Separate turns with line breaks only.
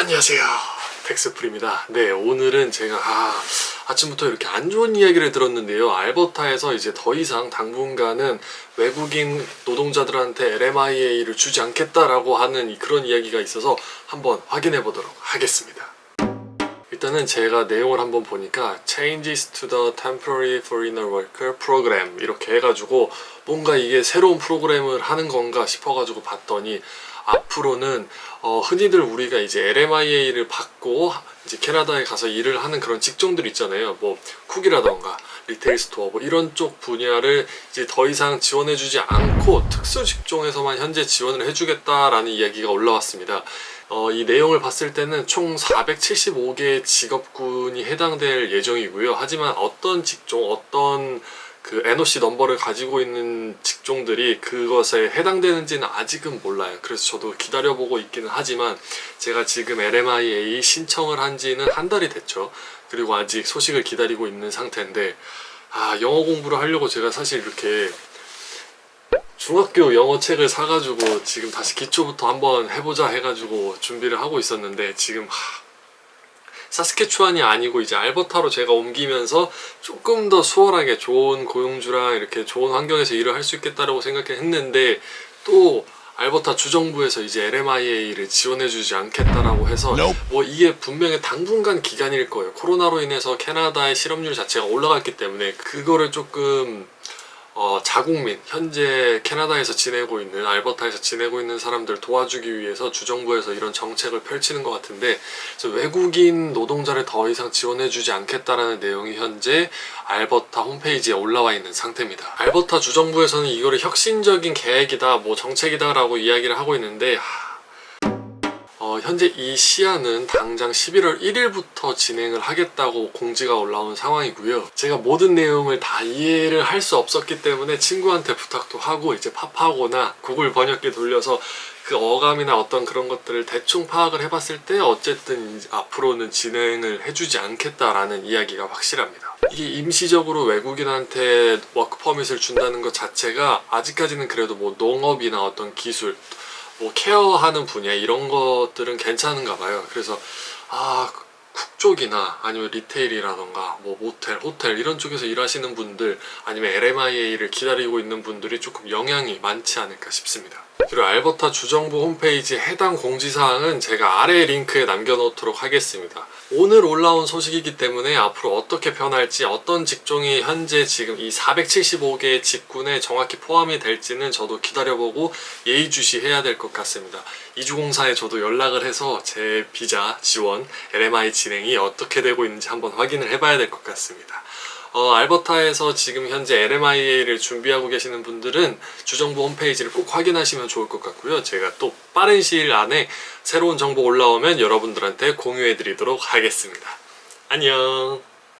안녕하세요. 텍스풀입니다. 네 오늘은 제가 아, 아침부터 이렇게 안 좋은 이야기를 들었는데요. 알버타에서 이제 더 이상 당분간은 외국인 노동자들한테 LMIA를 주지 않겠다라고 하는 이- 그런 이야기가 있어서 한번 확인해 보도록 하겠습니다 일단은 제가 내용을 한번 보니까 Changes to the Temporary Foreigner Worker Program 이렇게 해가지고 뭔가 이게 새로운 프로그램을 하는 건가 싶어가지고 봤더니 앞으로는 어, 흔히들 우리가 이제 LMIA를 받고 이제 캐나다에 가서 일을 하는 그런 직종들 있잖아요. 뭐 쿡이라던가 리테일 스토어 뭐 이런 쪽 분야를 이제 더 이상 지원해주지 않고 특수 직종에서만 현재 지원을 해주겠다라는 이야기가 올라왔습니다. 어, 이 내용을 봤을 때는 총 475개의 직업군이 해당될 예정이고요. 하지만 어떤 직종, 어떤 그 NOC 넘버를 가지고 있는 직종들이 그것에 해당되는지는 아직은 몰라요. 그래서 저도 기다려보고 있기는 하지만 제가 지금 LMIA 신청을 한 지는 한 달이 됐죠. 그리고 아직 소식을 기다리고 있는 상태인데 아, 영어 공부를 하려고 제가 사실 이렇게 중학교 영어 책을 사가지고 지금 다시 기초부터 한번 해보자 해가지고 준비를 하고 있었는데 지금 하, 사스케추안이 아니고 이제 알버타로 제가 옮기면서 조금 더 수월하게 좋은 고용주랑 이렇게 좋은 환경에서 일을 할 수 있겠다라고 생각했는데 또 알버타 주정부에서 이제 LMIA를 지원해주지 않겠다라고 해서. 뭐 이게 분명히 당분간 기간일 거예요. 코로나로 인해서 캐나다의 실업률 자체가 올라갔기 때문에 그거를 조금 어, 자국민 현재 캐나다에서 지내고 있는 알버타에서 지내고 있는 사람들 도와주기 위해서 주정부에서 이런 정책을 펼치는 것 같은데 외국인 노동자를 더 이상 지원해주지 않겠다라는 내용이 현재 알버타 홈페이지에 올라와 있는 상태입니다. 알버타 주정부에서는 이거를 혁신적인 계획이다, 뭐 정책이다라고 이야기를 하고 있는데 하, 어, 현재 이 시안은 당장 11월 1일부터 진행을 하겠다고 공지가 올라온 상황이고요. 제가 모든 내용을 다 이해를 할 수 없었기 때문에 친구한테 부탁도 하고 이제 팝하거나 구글 번역기 돌려서 그 어감이나 어떤 그런 것들을 대충 파악을 해봤을 때 어쨌든 앞으로는 진행을 해주지 않겠다라는 이야기가 확실합니다. 이게 임시적으로 외국인한테 워크 퍼밋을 준다는 것 자체가 아직까지는 그래도 뭐 농업이나 어떤 기술 뭐 케어하는 분야 이런 것들은 괜찮은가 봐요. 그래서 아쿡 쪽이나 아니면 리테일이라던가 뭐 모텔, 호텔 이런 쪽에서 일하시는 분들 아니면 LMIA를 기다리고 있는 분들이 조금 영향이 많지 않을까 싶습니다. 그리고 알버타 주정부 홈페이지 해당 공지사항은 제가 아래 링크에 남겨놓도록 하겠습니다. 오늘 올라온 소식이기 때문에 앞으로 어떻게 변할지 어떤 직종이 현재 지금 이 475개의 직군에 정확히 포함이 될지는 저도 기다려보고 예의주시해야 될 것 같습니다. 이주공사에 저도 연락을 해서 제 비자 지원, LMI 진행이 어떻게 되고 있는지 한번 확인을 해봐야 될 것 같습니다. 어, 알버타에서 지금 현재 LMIA를 준비하고 계시는 분들은 주정부 홈페이지를 꼭 확인하시면 좋을 것 같고요. 제가 또 빠른 시일 안에 새로운 정보 올라오면 여러분들한테 공유해 드리도록 하겠습니다. 안녕!